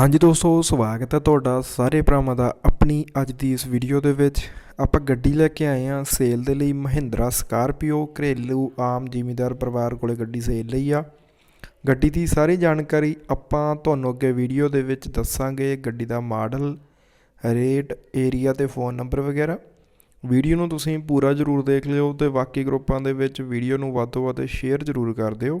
ਹਾਂਜੀ ਦੋਸਤੋ, ਸਵਾਗਤ ਹੈ ਤੁਹਾਡਾ ਸਾਰੇ ਭਰਾਵਾਂ ਦਾ ਆਪਣੀ ਅੱਜ ਦੀ ਇਸ ਵੀਡੀਓ ਦੇ ਵਿੱਚ। ਆਪਾਂ ਗੱਡੀ ਲੈ ਕੇ ਆਏ ਹਾਂ ਸੇਲ ਦੇ ਲਈ ਮਹਿੰਦਰਾ ਸਕਾਰਪੀਓ ਘਰੇਲੂ ਆਮ ਜ਼ਿਮੀਦਾਰ ਪਰਿਵਾਰ ਕੋਲੇ ਗੱਡੀ ਸੇਲ ਲਈ ਆ। ਗੱਡੀ ਦੀ ਸਾਰੀ ਜਾਣਕਾਰੀ ਆਪਾਂ ਤੁਹਾਨੂੰ ਅੱਗੇ ਵੀਡੀਓ ਦੇ ਵਿੱਚ ਦੱਸਾਂਗੇ। ਗੱਡੀ ਦਾ ਮਾਡਲ, ਰੇਟ ਏਰੀਆ ਤੇ ਫੋਨ ਨੰਬਰ ਵਗੈਰਾ। ਵੀਡੀਓ ਨੂੰ ਤੁਸੀਂ ਪੂਰਾ ਜ਼ਰੂਰ ਦੇਖ ਲਿਓ ਤੇ ਬਾਕੀ ਗਰੁੱਪਾਂ ਦੇ ਵਿੱਚ ਵੀਡੀਓ ਨੂੰ ਵੱਧ ਤੋਂ ਵੱਧ ਸ਼ੇਅਰ ਜ਼ਰੂਰ ਕਰ ਦਿਓ।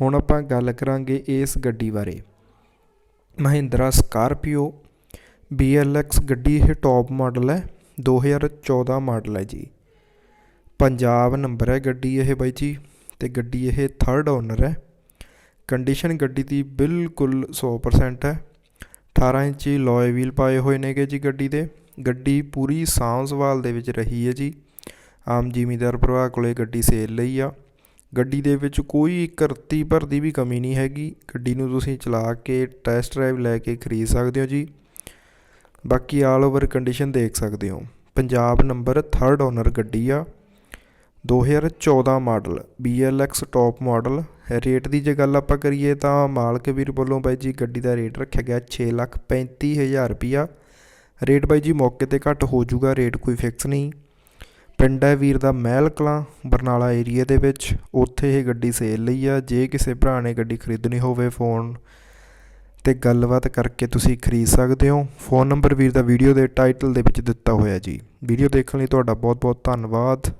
ਹੁਣ ਆਪਾਂ ਗੱਲ ਕਰਾਂਗੇ ਇਸ ਗੱਡੀ ਬਾਰੇ। ਮਹਿੰਦਰਾ ਸਕਾਰਪੀਓ BLX ਗੱਡੀ ਇਹ ਟੌਪ ਮਾਡਲ ਹੈ 2014 ਮਾਡਲ ਹੈ ਜੀ। ਪੰਜਾਬ ਨੰਬਰ ਹੈ ਗੱਡੀ ਇਹ ਬਾਈ ਜੀ ਤੇ ਗੱਡੀ ਇਹ ਥਰਡ ਓਨਰ ਹੈ। ਕੰਡੀਸ਼ਨ ਗੱਡੀ ਦੀ ਬਿਲਕੁਲ 100% ਹੈ। 18 ਇੰਚੀ ਲੋਏ ਵੀਲ ਪਾਏ ਹੋਏ ਨੇਗੇ ਜੀ ਗੱਡੀ ਦੇ। ਗੱਡੀ ਪੂਰੀ ਸਾਂਭ ਸੰਭਾਲ ਦੇ ਵਿੱਚ ਰਹੀ ਹੈ ਜੀ। ਆਮ ਜਿਮੀਦਾਰ ਭਰਾ ਕੋਲੇ ਗੱਡੀ ਸੇਲ ਲਈ ਆ। ਗੱਡੀ ਦੇ ਵਿੱਚ ਕੋਈ ਕਰਤੀ ਭਰਦੀ ਵੀ ਕਮੀ ਨਹੀਂ ਹੈਗੀ। ਗੱਡੀ ਨੂੰ ਤੁਸੀਂ ਚਲਾ ਕੇ ਟੈਸਟ ਡਰਾਈਵ ਲੈ ਕੇ ਖਰੀਦ ਸਕਦੇ ਹੋ ਜੀ। ਬਾਕੀ ਆਲ ਓਵਰ ਕੰਡੀਸ਼ਨ ਦੇਖ ਸਕਦੇ ਹੋ। ਪੰਜਾਬ ਨੰਬਰ ਥਰਡ ਓਨਰ ਗੱਡੀ ਆ। 2014 model BLX top model rate ਦੀ ਜੇ ਗੱਲ ਆਪਾਂ ਕਰੀਏ ਤਾਂ ਮਾਲਕ ਵੀਰ ਵੱਲੋਂ ਬਾਈ ਜੀ ਗੱਡੀ ਦਾ ਰੇਟ ਰੱਖਿਆ ਗਿਆ 635000 ਰੁਪਿਆ ਰੇਟ ਬਾਈ ਜੀ ਮੌਕੇ ਤੇ ਘੱਟ ਹੋ ਜਾਊਗਾ ਰੇਟ ਕੋਈ ਫਿਕਸ ਨਹੀਂ। ਪਿੰਡ ਹੈ ਵੀਰ ਦਾ ਮਹਿਲ ਕਲਾਂ, ਬਰਨਾਲਾ ਏਰੀਏ ਦੇ ਵਿੱਚ। ਉੱਥੇ ਇਹ ਗੱਡੀ ਸੇਲ ਲਈ ਆ। ਜੇ ਕਿਸੇ ਭਰਾ ਨੇ ਗੱਡੀ ਖਰੀਦਣੀ ਹੋਵੇ ਫੋਨ ਤੇ ਗੱਲਬਾਤ ਕਰਕੇ ਤੁਸੀਂ ਖਰੀਦ ਸਕਦੇ ਹੋ। ਫੋਨ ਨੰਬਰ ਵੀਰ ਦਾ ਵੀਡੀਓ ਦੇ ਟਾਈਟਲ ਦੇ ਵਿੱਚ ਦਿੱਤਾ ਹੋਇਆ ਜੀ। ਵੀਡੀਓ ਦੇਖਣ ਲਈ ਤੁਹਾਡਾ ਬਹੁਤ ਬਹੁਤ ਧੰਨਵਾਦ।